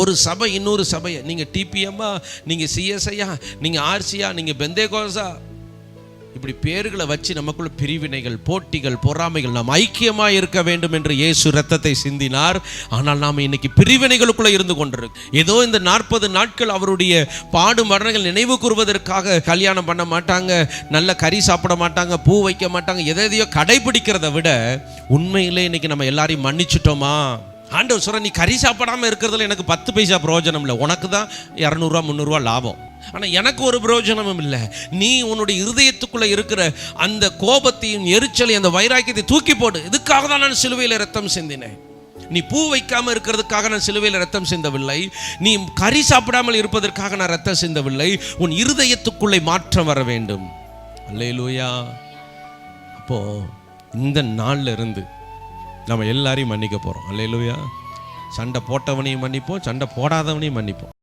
ஒரு சபை இன்னொரு சபையை. நீங்கள் டிபிஎம்மா நீங்கள் சிஎஸ்ஐயா நீங்கள் ஆர்சியா நீங்கள் பெந்தேகோசா இப்படி பேர்களை வச்சு நமக்குள்ள பிரிவினைகள் போட்டிகள் பொறாமைகள் நாம் ஐக்கியமாக இருக்க வேண்டும் என்று இயேசு ரத்தத்தை சிந்தினார். ஆனால் நாம் இன்னைக்கு பிரிவினைகளுக்குள்ளே இருந்து கொண்டிருக்கு ஏதோ இந்த நாற்பது நாட்கள் அவருடைய பாடு மரணங்கள் நினைவு கூறுவதற்காக கல்யாணம் பண்ண மாட்டாங்க நல்ல கறி சாப்பிட மாட்டாங்க பூ வைக்க மாட்டாங்க எதை எதையோ கடைபிடிக்கிறத விட உண்மையிலே இன்னைக்கு நம்ம எல்லாரையும் மன்னிச்சிட்டோமா? ஆண்டவர் சொல்கிற நீ கறி சாப்பிடாம இருக்கிறதுல எனக்கு பத்து பைசா பிரயோஜனம் இல்லை. உனக்கு தான் இரநூறுவா முந்நூறுரூவா லாபம். ஆனால் எனக்கு ஒரு பிரயோஜனமும் இல்லை. நீ உன்னுடைய இருதயத்துக்குள்ளே இருக்கிற அந்த கோபத்தையும் எரிச்சலையும் அந்த வைராக்கியத்தை தூக்கி போடு. இதுக்காக தான் நான் சிலுவையில் ரத்தம் சிந்தினேன். நீ பூ வைக்காம இருக்கிறதுக்காக நான் சிலுவையில் ரத்தம் சிந்தவில்லை. நீ கறி சாப்பிடாமல் இருப்பதற்காக நான் ரத்தம் சிந்தவில்லை. உன் இருதயத்துக்குள்ளே மாற்றம் வர வேண்டும். அல்லையிலூயா அப்போ இந்த நாள்ல இருந்து நம்ம எல்லாரையும் மன்னிக்க போகிறோம் அல்ல இல்லையா சண்டை போட்டவனையும் மன்னிப்போம் சண்டை போடாதவனையும் மன்னிப்போம்.